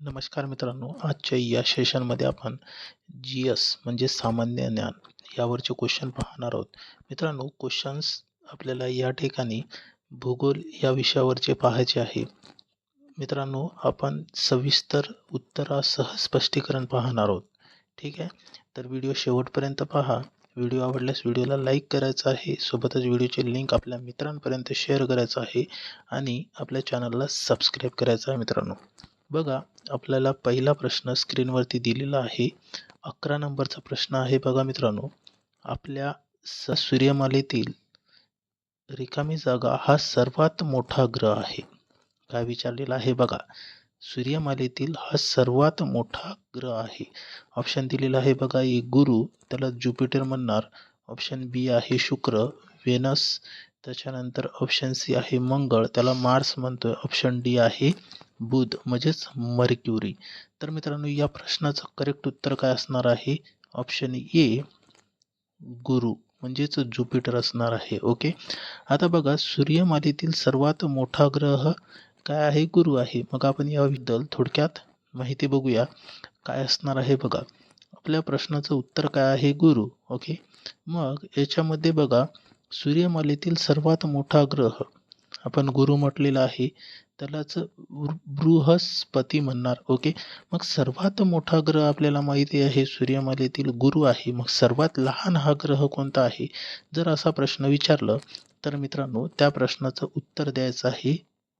नमस्कार मित्रांनो आजच्या या सेशनमध्ये आपण जी एस म्हणजे सामान्य ज्ञान यावरचे क्वेश्चन पाहणार आहोत. मित्रांनो क्वेश्चन्स आपल्याला या ठिकाणी भूगोल या विषयावरचे पाहायचे आहे. मित्रांनो आपण सविस्तर उत्तरासह स्पष्टीकरण पाहणार आहोत. ठीक आहे? तर व्हिडिओ शेवटपर्यंत पहा. व्हिडिओ आवडल्यास व्हिडिओला लाईक करायचा आहे. सोबतच व्हिडिओची लिंक आपल्या मित्रांपर्यंत शेअर करायचं आहे आणि आपल्या चॅनलला सबस्क्राईब करायचं आहे मित्रांनो. बघा आपल्याला पहिला प्रश्न स्क्रीनवरती दिलेला आहे. अकरा नंबरचा प्रश्न आहे बघा मित्रांनो. आपल्या स सूर्यमालेतील रिकामी जागा हा सर्वात मोठा ग्रह आहे. काय विचारलेला आहे बघा. सूर्यमालेतील हा सर्वात मोठा ग्रह आहे. ऑप्शन दिलेला आहे बघा एक गुरु त्याला ज्युपिटर म्हणणार. ऑप्शन बी आहे शुक्र वेनस त्याच्यानंतर ऑप्शन सी आहे मंगळ त्याला मार्स म्हणतोय. ऑप्शन डी आहे बुध म्हणजेच मर्क्युरी. तर मित्रांनो या प्रश्नाचं करेक्ट उत्तर काय असणार आहे? ऑप्शन ए गुरु म्हणजेच ज्युपिटर असणार आहे. ओके आता बघा सूर्यमालेतील सर्वात मोठा ग्रह काय आहे? गुरु आहे. मग आपण याबद्दल थोडक्यात माहिती बघूया. काय असणार आहे बघा? आपल्या प्रश्नाचं उत्तर काय आहे? गुरु. ओके मग याच्यामध्ये बघा सूर्यमालेतील सर्वात मोठा ग्रह आपण गुरु म्हटलेला आहे त्यालाच बृहस्पती म्हणणार. ओके? मग सर्वात मोठा ग्रह आपल्याला माहिती आहे सूर्यमालेतील गुरु आहे. मग सर्वात लहान हा ग्रह कोणता आहे? जर असा प्रश्न विचारलं तर मित्रांनो त्या प्रश्नाचं उत्तर द्यायचं आहे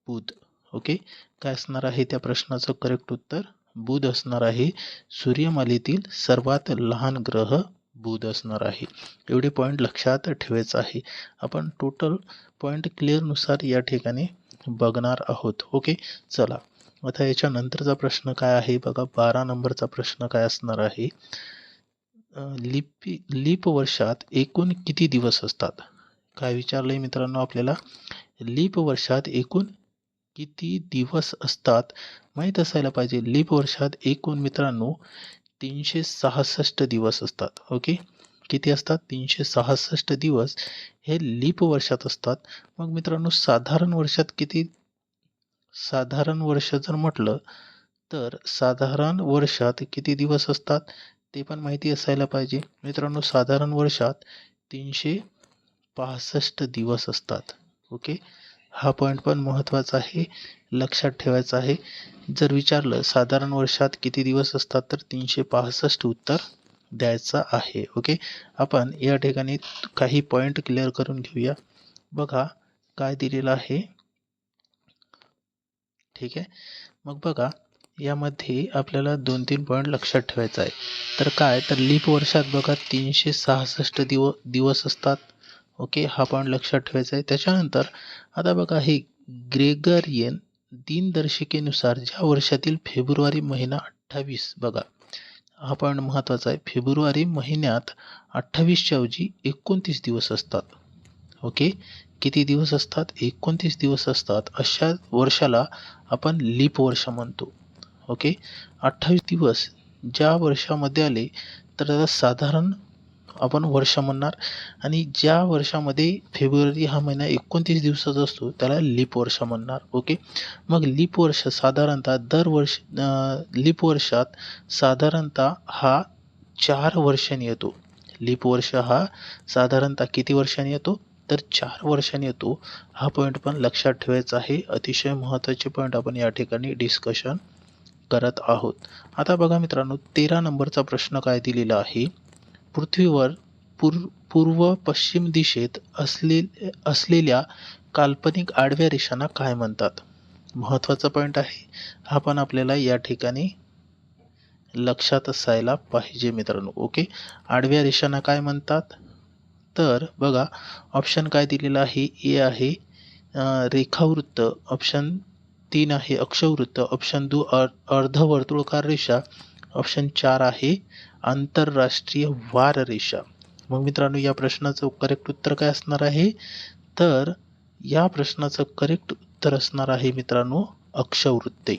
बुध. ओके? काय असणार आहे त्या प्रश्नाचं करेक्ट उत्तर? बुध असणार आहे. सूर्यमालेतील सर्वात लहान ग्रह बुध असणार आहे. एवढे पॉईंट लक्षात ठेवायचं आहे. आपण टोटल पॉईंट क्लिअरनुसार या ठिकाणी बघणार आहोत. ओके चला. आता याच्यानंतरचा प्रश्न काय आहे? बघा बारा नंबरचा प्रश्न काय असणार आहे? लिपी लीप वर्षात एकूण किती दिवस असतात? काय विचारलंय मित्रांनो आपल्याला? लीप वर्षात एकूण किती दिवस असतात? माहीत असायला पाहिजे. लीप वर्षात एकूण मित्रांनो तीनशे सहासष्ट दिवस असतात. ओके किती असतात? तीनशे सहासष्ट दिवस. हे लीप वर्षात असतात. मग मित्रांनो साधारण वर्षात किती? साधारण वर्ष जर म्हटलं तर साधारण वर्षात किती दिवस असतात? ते पण माहिती असायला पाहिजे. मित्रांनो साधारण वर्षात तीनशे पासष्ट दिवस असतात. ओके? हा पॉईंट पण महत्त्वाचा आहे. लक्षात ठेवायचा आहे. जर विचारलं साधारण वर्षात किती दिवस असतात? तर तीनशे पासष्ट उत्तर द्यायचा आहे. ओके आपण या ठिकाणी काही पॉईंट क्लिअर करून घेऊया. बघा काय दिलेलं आहे. ठीक आहे? मग बघा यामध्ये आपल्याला दोन तीन पॉईंट लक्षात ठेवायचा आहे. तर काय? तर लीप वर्षात बघा तीनशे सहासष्ट दिव दिवस असतात. ओके हा पॉईंट लक्षात ठेवायचा आहे. त्याच्यानंतर आता बघा हे ग्रेगरियन दिनदर्शिकेनुसार ज्या वर्षातील फेब्रुवारी महिना अठ्ठावीस बघा. हा पॉईंट महत्त्वाचा आहे. फेब्रुवारी महिन्यात अठ्ठावीसच्या ऐवजी एकोणतीस दिवस असतात. ओके? किती दिवस असतात? एकोणतीस दिवस असतात. अशा वर्षाला आपण लीप वर्ष म्हणतो. ओके? अठ्ठावीस दिवस ज्या वर्षामध्ये आले तर त्याला साधारण आपण वर्ष म्हणणार. आणि ज्या वर्षामध्ये फेब्रुवारी हा महिना एकोणतीस दिवसाचा असतो त्याला लीप वर्ष म्हणणार. ओके? मग लीप वर्ष साधारणतः दरवर्ष लीप वर्षात साधारणतः हा चार वर्षांनी येतो. लीप वर्ष हा साधारणतः किती वर्षांनी येतो? तर चार वर्षांनी येतो. हा पॉईंट पण लक्षात ठेवायचा आहे. अतिशय महत्त्वाचे पॉईंट आपण या ठिकाणी डिस्कशन करत आहोत. आता बघा मित्रांनो तेरा नंबरचा प्रश्न काय दिलेला आहे? पृथ्वीवर पूर पूर्व पश्चिम दिशेत असले असलेल्या काल्पनिक आडव्या रेषांना काय म्हणतात? महत्त्वाचा पॉईंट आहे. हा पण आपल्याला या ठिकाणी लक्षात असायला पाहिजे मित्रांनो ओके आडव्या रेषांना काय म्हणतात? तर बघा ऑप्शन काय दिलेलं आहे? ए आहे रेखावृत्त. ऑप्शन तीन आहे अक्षवृत्त. ऑप्शन दो अर्धवर्तुळकार रेषा. ऑप्शन चार आहे आंतरराष्ट्रीय वार रेषा मग मित्रांनो या प्रश्नाचं करेक्ट उत्तर काय असणार आहे? तर या प्रश्नाचं करेक्ट उत्तर असणार आहे मित्रांनो अक्षवृत्ते.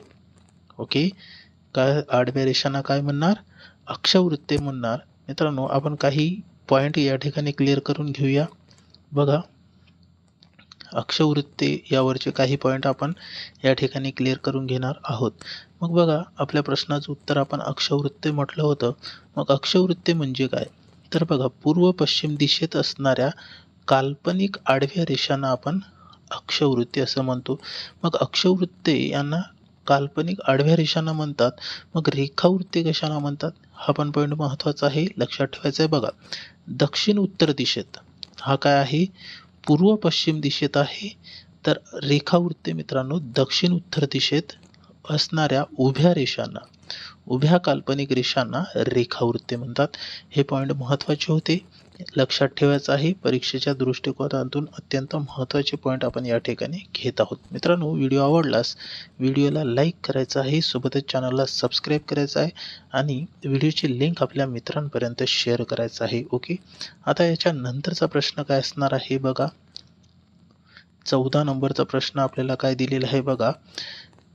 ओके? काय आडव्या रेषांना काय म्हणणार? अक्षवृत्ते म्हणणार. मित्रांनो आपण काही पॉईंट या ठिकाणी क्लिअर करून घेऊया. बघा. अक्षवृत्ते यावरचे काही पॉईंट आपण या ठिकाणी क्लिअर करून घेणार आहोत. मग बघा आपल्या प्रश्नाचं उत्तर आपण अक्षवृत्ते म्हटलं होतं. मग अक्षवृत्ते म्हणजे काय? तर बघा पूर्व पश्चिम दिशेत असणाऱ्या काल्पनिक आडव्या रेषांना आपण अक्षवृत्ते असं म्हणतो. मग अक्षवृत्ते यांना काल्पनिक आडव्या रेषांना म्हणतात. मग रेखावृत्ते कशाला म्हणतात? हा पण पॉईंट महत्त्वाचा आहे लक्षात ठेवायचा आहे बघा. दक्षिण उत्तर दिशेत हा काय आहे? पूर्व पश्चिम दिशेत आहे. तर रेखावृत्ते मित्रांनो दक्षिण उत्तर दिशेत असणाऱ्या उभ्या रेषांना उभ्या काल्पनिक रेषांना रेखावृत्ते म्हणतात. हे पॉईंट महत्त्वाचे होते. लक्षात ठेवायचं आहे परीक्षेच्या दृष्टिकोनातून अत्यंत महत्त्वाचे पॉईंट आपण या ठिकाणी घेत आहोत. मित्रांनो व्हिडिओ आवडलास व्हिडिओला लाईक करायचा आहे सोबतच चॅनलला सबस्क्राईब करायचं आहे आणि व्हिडिओची लिंक आपल्या मित्रांपर्यंत शेअर करायचं आहे ओके आता याच्या नंतरचा प्रश्न काय असणार आहे बघा. चौदा नंबरचा प्रश्न आपल्याला काय दिलेला आहे बघा.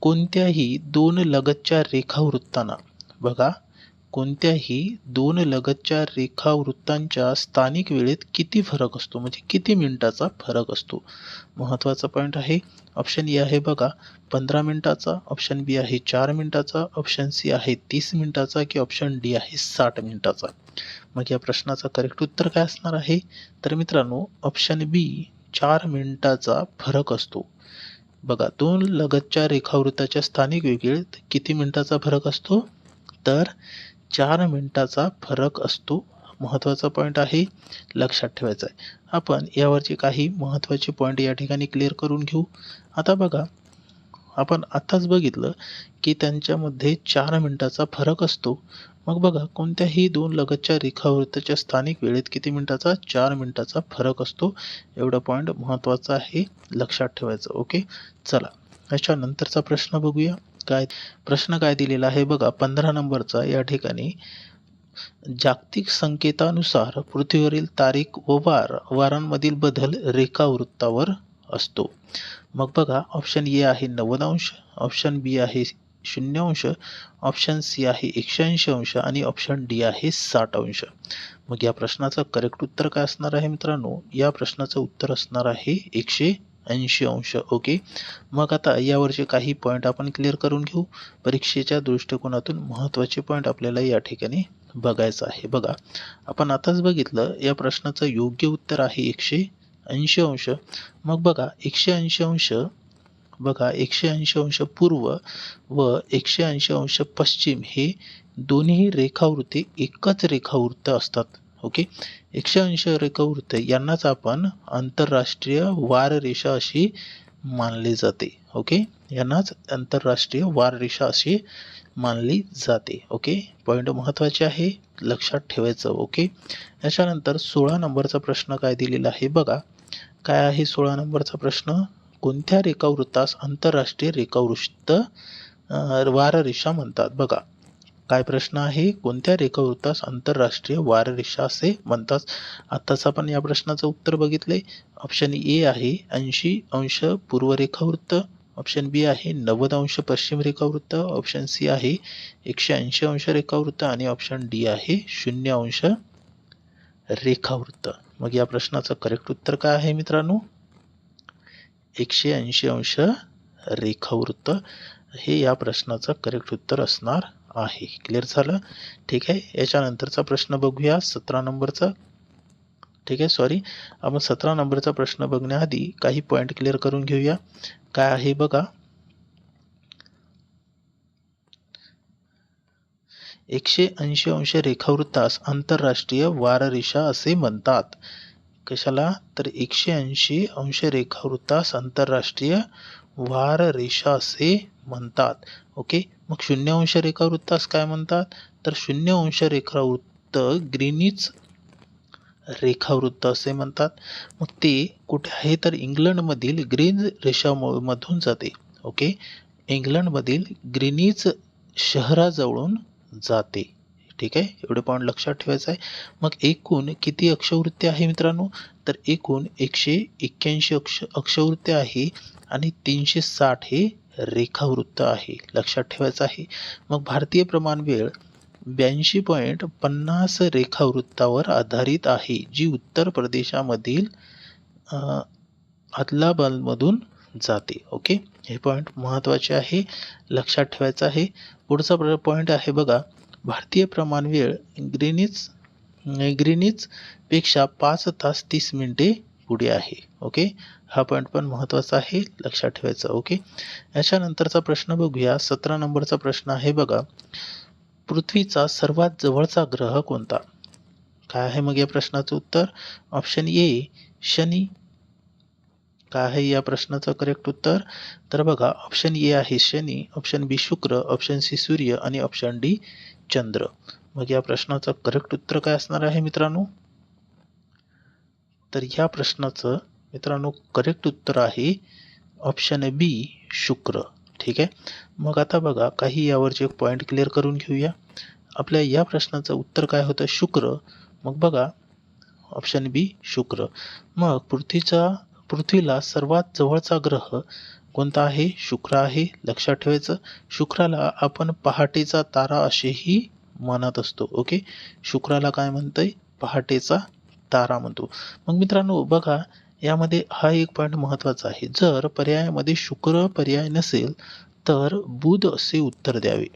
कोणत्याही दोन लगतच्या रेखावृत्तांना. बघा कोणत्याही दोन लगतच्या रेखावृत्तांच्या स्थानिक वेळेत किती फरक असतो? म्हणजे किती मिनिटाचा फरक असतो? महत्त्वाचा पॉईंट आहे ऑप्शन ए आहे बघा पंधरा मिनिटाचा ऑप्शन बी आहे चार मिनिटाचा ऑप्शन सी आहे तीस मिनिटाचा की ऑप्शन डी आहे साठ मिनिटाचा. मग या प्रश्नाचं करेक्ट उत्तर काय असणार आहे? तर मित्रांनो ऑप्शन बी चार मिनिटाचा फरक असतो. बघा दोन लगतच्या रेखावृत्ताच्या स्थानिक वेगळीत किती मिनिटाचा फरक असतो? तर चार मिनिटाचा फरक असतो. महत्त्वाचा पॉईंट आहे लक्षात ठेवायचा आहे. आपण यावरचे काही महत्त्वाचे पॉईंट या ठिकाणी क्लिअर करून घेऊ. आता बघा आपण आत्ताच बघितलं की त्यांच्यामध्ये चार मिनिटाचा फरक असतो. मग बघा कोणत्याही दोन लगतच्या रेखावृत्ताच्या स्थानिक वेळेत किती मिनिटाचा? चार मिनिटाचा फरक असतो. एवढा पॉईंट महत्त्वाचा आहे लक्षात ठेवायचं ओके चला याच्यानंतरचा प्रश्न बघूया. काय प्रश्न काय दिलेला आहे? बघा पंधरा नंबरचा या ठिकाणी. जागतिक संकेतानुसार पृथ्वीवरील तारीख व वार वारांमधील बदल रेखावृत्तावर असतो. मग बघा ऑप्शन ए आहे नव्वद अंश ऑप्शन बी आहे शून्य अंश ऑप्शन सी आहे एकशे ऐंशी अंश आणि ऑप्शन डी आहे साठ अंश. मग या प्रश्नाचं करेक्ट उत्तर काय असणार आहे मित्रांनो? या प्रश्नाचं उत्तर असणार आहे एकशे ऐंशी अंश ओके मग आता यावरचे काही पॉईंट आपण क्लिअर करून घेऊ. परीक्षेच्या दृष्टिकोनातून महत्त्वाचे पॉईंट आपल्याला या ठिकाणी बघायचं आहे. बघा आपण आताच बघितलं या प्रश्नाचं योग्य उत्तर आहे एकशे ऐंशी अंश. मग बघा एकशे ऐंशी अंश बघा एकशे ऐंशी अंश पूर्व व एकशे ऐंशी अंश पश्चिम हे दोन्ही रेखावृत्ती एकच रेखावृत्त असतात. ओके? एकशे ऐंशी रेखावृत्त यांनाच आपण आंतरराष्ट्रीय वाररेषा अशी मानली जाते. ओके? यांनाच आंतरराष्ट्रीय वाररेषा अशी मानली जाते. ओके? पॉईंट महत्त्वाचे आहे लक्षात ठेवायचं. ओके? याच्यानंतर सोळा नंबरचा प्रश्न काय दिलेला आहे? बघा काय आहे सोळा नंबरचा प्रश्न? कोणत्या रेखावृत्तास आंतरराष्ट्रीय रेखावृत्त वाररेषा म्हणतात? बघा काय प्रश्न आहे? कोणत्या रेखावृत्तास आंतरराष्ट्रीय वाररेषा असे म्हणतात? आत्ताच आपण या प्रश्नाचं उत्तर बघितले. ऑप्शन ए आहे ऐंशी अंश पूर्व रेखावृत्त. ऑप्शन बी आहे नव्वद अंश पश्चिम रेखावृत्त. ऑप्शन सी आहे एकशे ऐंशी अंश रेखावृत्त. आणि ऑप्शन डी आहे शून्य अंश रेखावृत्त. मग या प्रश्नाचं करेक्ट उत्तर काय आहे मित्रांनो? एकशे ऐंशी अंश रेखावृत्त हे या प्रश्नाचं करेक्ट उत्तर असणार आहे. क्लिअर झालं? ठीक आहे. याच्यानंतरचा प्रश्न बघूया. सतरा नंबरचा. ठीक आहे सॉरी आपण सतरा नंबरचा प्रश्न बघण्याआधी काही पॉईंट क्लिअर करून घेऊया. काय आहे बघा? एकशे ऐंशी अंश रेखावृत्तास आंतरराष्ट्रीय वाररेषा असे म्हणतात. कशाला? तर एकशे ऐंशी अंश रेखावृत्तास आंतरराष्ट्रीय वार रेषा असे म्हणतात. ओके मग शून्य अंश रेखावृत्तास काय म्हणतात? तर शून्य अंश रेखावृत्त ग्रीनिच रेखावृत्त असे म्हणतात. मग ते कुठे आहे? तर इंग्लंडमधील ग्रीन रेषामधून जाते. ओके इंग्लंडमधील ग्रीनिच शहराजवळून जाते. ठीक आहे? एवढे पॉईंट लक्षात ठेवायचं आहे. मग एकूण किती अक्षवृत्ती आहे मित्रांनो? तर एकूण एकशे एक्क्याऐंशी अक्ष अक्षवृत्ती आहे आणि तीनशे साठ हे रेखावृत्त आहे. लक्षात ठेवायचं आहे. मग भारतीय प्रमाण वेळ ब्याऐंशी पॉईंट पन्नास रेखावृत्तावर आधारित आहे जी उत्तर प्रदेशामधील अदलाबादमधून जाते. ओके? हे पॉईंट महत्त्वाचे आहे. लक्षात ठेवायचं आहे. पुढचा पॉईंट आहे बघा. भारतीय प्रमाण वेळ ग्रीनिच ग्रीनिच पेक्षा पाच तास तीस मिनिटे पुढे आहे. ओके? हा पॉईंट पण महत्त्वाचा आहे लक्षात ठेवायचा ओके? याच्यानंतरचा प्रश्न बघूया. सतरा नंबरचा प्रश्न आहे बघा. पृथ्वीचा सर्वात जवळचा ग्रह कोणता? काय आहे मग या प्रश्नाचं उत्तर? ऑप्शन ए शनी. काय आहे या प्रश्नाचं करेक्ट उत्तर? तर बघा ऑप्शन ए आहे शनी ऑप्शन बी शुक्र ऑप्शन सी सूर्य आणि ऑप्शन डी चंद्र. मग या प्रश्नाचं करेक्ट उत्तर काय असणार आहे मित्रांनो? तर या प्रश्नाचं मित्रांनो करेक्ट उत्तर आहे ऑप्शन बी शुक्र. ठीक आहे? मग आता बघा काही यावरचे पॉईंट क्लिअर करून घेऊया. आपल्या या प्रश्नाचं उत्तर काय होतं? शुक्र. मग बघा ऑप्शन बी शुक्र. मग पृथ्वीचा पृथ्वीला सर्वात जवळचा ग्रह कोणता आहे? शुक्र आहे. लक्षात ठेवायचं. शुक्राला आपण पहाटेचा तारा असेही म्हणत असतो. ओके? शुक्राला काय म्हणतंय? पहाटेचा तारा म्हणतो. मग मित्रांनो बघा यामध्ये हा एक पॉईंट महत्त्वाचा आहे. जर पर्यायामध्ये शुक्र पर्याय नसेल तर बुध असे उत्तर द्यावे.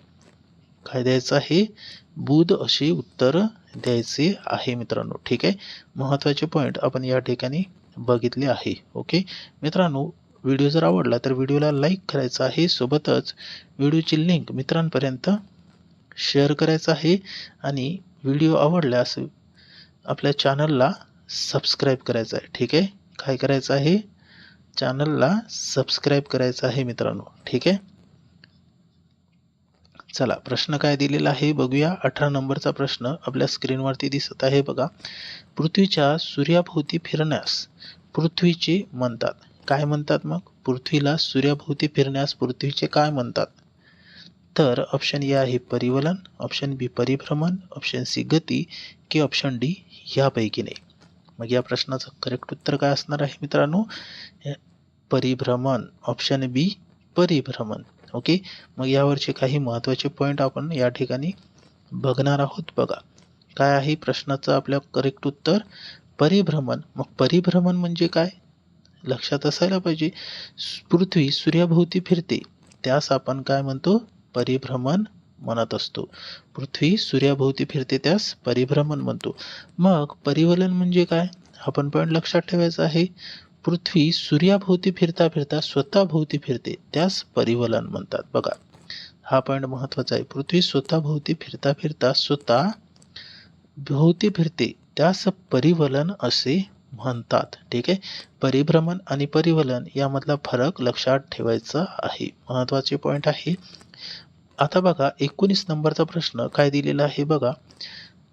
काय द्यायचं आहे? बुध असे उत्तर द्यायचे आहे मित्रांनो. ठीक आहे? महत्त्वाचे पॉईंट आपण या ठिकाणी बघितले आहे. ओके? मित्रांनो व्हिडिओ जर आवडला तर व्हिडिओला लाईक करायचा आहे. सोबतच व्हिडिओची लिंक मित्रांपर्यंत शेअर करायचं आहे. आणि व्हिडिओ आवडल्यास आपल्या चॅनलला सबस्क्राईब करायचं आहे. ठीक आहे? काय करायचं आहे? चॅनलला सबस्क्राईब करायचं आहे मित्रांनो. ठीक आहे? चला प्रश्न काय दिलेला आहे बघूया. अठरा नंबरचा प्रश्न आपल्या स्क्रीनवरती दिसत आहे बघा. पृथ्वीच्या सूर्याभोवती फिरण्यास पृथ्वीचे म्हणतात. काय म्हणतात मग? पृथ्वीला सूर्याभोवती फिरण्यास पृथ्वीचे काय म्हणतात? तर ऑप्शन ए आहे परिवलन ऑप्शन बी परिभ्रमण ऑप्शन सी गती की ऑप्शन डी यापैकी नाही मग या प्रश्नाचं करेक्ट उत्तर काय असणार आहे मित्रांनो? परिभ्रमण ऑप्शन बी परिभ्रमण. ओके मग यावरचे काही महत्त्वाचे पॉईंट आपण या ठिकाणी बघणार आहोत बघा. काय आहे प्रश्नाचं आपल्या करेक्ट उत्तर? परिभ्रमण. मग परिभ्रमण म्हणजे काय? लक्षात असायला पाहिजे. पृथ्वी सूर्याभोवती फिरते. त्यास आपण काय म्हणतो? परिभ्रमण म्हणत असतो. पृथ्वी सूर्याभोवती फिरते त्यास परिभ्रमण म्हणतो. मग परिवलन म्हणजे काय? आपण पॉईंट लक्षात ठेवायचं आहे. पृथ्वी सूर्याभोवती फिरता फिरता स्वतः भोवती फिरते त्यास परिवलन म्हणतात. बघा हा पॉईंट महत्त्वाचा आहे. पृथ्वी स्वतः भोवती फिरता फिरता स्वतः भोवती फिरते त्यास परिवलन असे म्हणतात. ठीक आहे? परिभ्रमण आणि परिवलन यामधला फरक लक्षात ठेवायचा आहे. महत्त्वाचे पॉईंट आहे. आता बघा एकोणीस नंबरचा प्रश्न काय दिलेला आहे बघा.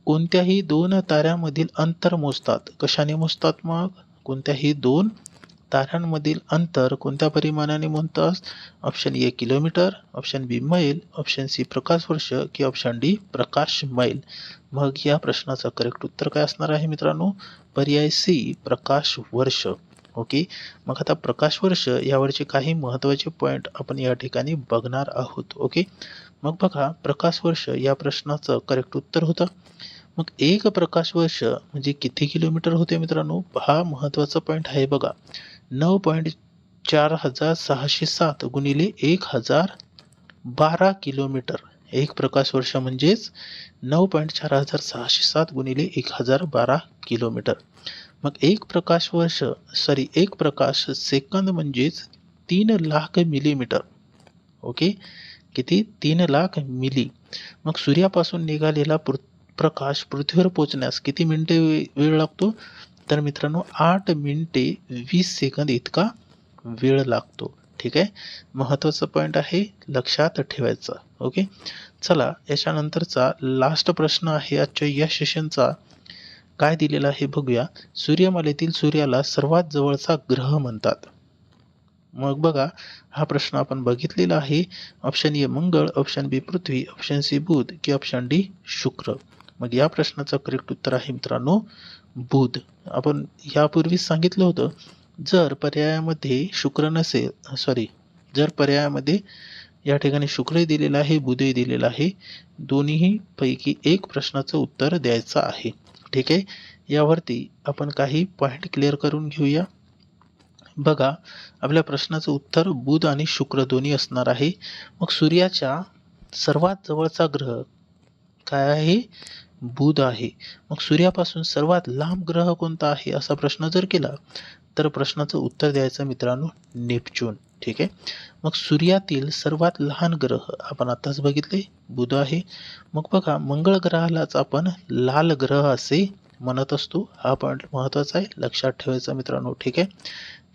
कोणत्याही दोन ताऱ्यामधील अंतर मोजतात. कशाने मोजतात मग? कोणत्याही दोन ताऱ्यांमधील अंतर कोणत्या परिमाणाने म्हणतात option A kilometre option B मैल ऑप्शन सी प्रकाश वर्ष की ऑप्शन डी प्रकाश मैल मग या प्रश्नाचं करेक्ट उत्तर काय असणार आहे मित्रांनो? पर्याय सी प्रकाश वर्ष ओके मग आता प्रकाश वर्ष यावरचे काही महत्त्वाचे पॉईंट आपण या ठिकाणी बघणार आहोत. ओके मग बघा प्रकाश वर्ष या प्रश्नाचं करेक्ट उत्तर होतं. मग एक प्रकाश वर्ष म्हणजे किती किलोमीटर होते मित्रांनो? हा महत्त्वाचा पॉईंट आहे बघा. नऊ पॉईंट चार हजार सहाशे सात गुणिले एक हजार बारा किलोमीटर. एक प्रकाश वर्ष म्हणजेच नऊ पॉईंट चार हजार सहाशे सात गुणिले एक हजार बारा किलोमीटर. मग एक प्रकाश वर्ष सॉरी एक प्रकाश सेकंद म्हणजेच तीन लाख मिलीमीटर. ओके? किती? तीन लाख मिली. मग सूर्यापासून निघालेला पृ प्रकाश पृथ्वीवर पोचण्यास किती मिनिटे वेळ लागतो? तर मित्रांनो आठ मिनिटे वीस सेकंद इतका वेळ लागतो. ठीक आहे? महत्त्वाचा पॉईंट आहे लक्षात ठेवायचा. ओके चला याच्यानंतरचा लास्ट प्रश्न आहे आजच्या या सेशनचा काय दिलेला आहे बघूया. सूर्यमालेतील सूर्याला सर्वात जवळचा ग्रह म्हणतात. मग बघा हा प्रश्न आपण बघितलेला आहे. ऑप्शन ए मंगळ ऑप्शन बी पृथ्वी ऑप्शन सी बुध की ऑप्शन डी शुक्र. मग या प्रश्नाचं करेक्ट उत्तर आहे मित्रांनो बुध. आपण यापूर्वीच सांगितलं होतं जर पर्यायामध्ये शुक्र नसेल सॉरी जर पर्यायामध्ये या ठिकाणी शुक्रही दिलेला आहे बुधही दिलेला आहे दोन्हीही पैकी एक प्रश्नाचं उत्तर द्यायचं आहे. ठीक आहे? यावरती आपण काही पॉईंट क्लिअर करून घेऊया. बघा आपल्या प्रश्नाचं उत्तर बुध आणि शुक्र दोन्ही असणार आहे. मग सूर्याच्या सर्वात जवळचा ग्रह काय आहे? बुध आहे. मग सूर्यापासून सर्वात लांब ग्रह कोणता आहे असा प्रश्न जर केला तर प्रश्नाचं उत्तर द्यायचं मित्रांनो नेपच्यून. ठीक आहे? मग सूर्यातील सर्वात लहान ग्रह आपण आताच बघितले बुध आहे. मग बघा मंगळ ग्रहालाच आपण लाल ग्रह असे म्हणत असतो. हा पॉईंट महत्त्वाचा आहे लक्षात ठेवायचा मित्रांनो ठीक आहे?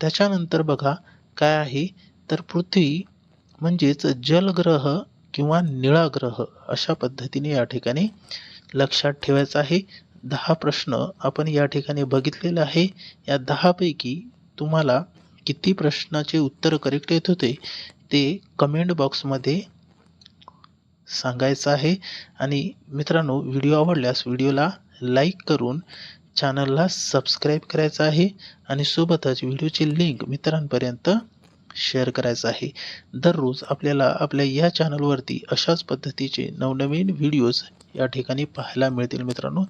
त्याच्यानंतर बघा काय आहे? तर पृथ्वी म्हणजेच जलग्रह किंवा निळा ग्रह अशा पद्धतीने या ठिकाणी लक्षात ठेवायचं आहे. दहा प्रश्न आपण या ठिकाणी बघितलेले आहे. या दहापैकी तुम्हाला किती प्रश्नाचे उत्तर करेक्ट येत होते ते कमेंट बॉक्समध्ये सांगायचं आहे. आणि मित्रांनो व्हिडिओ आवडल्यास व्हिडिओला लाईक करून चॅनलला सबस्क्राईब करायचं आहे. आणि सोबतच व्हिडिओची लिंक मित्रांपर्यंत शेअर करायचं आहे. दररोज आपल्याला आपल्या या चॅनलवरती अशाच पद्धतीचे नवनवीन व्हिडिओज या ठिकाणी पाहायला मिळतील मित्रांनो.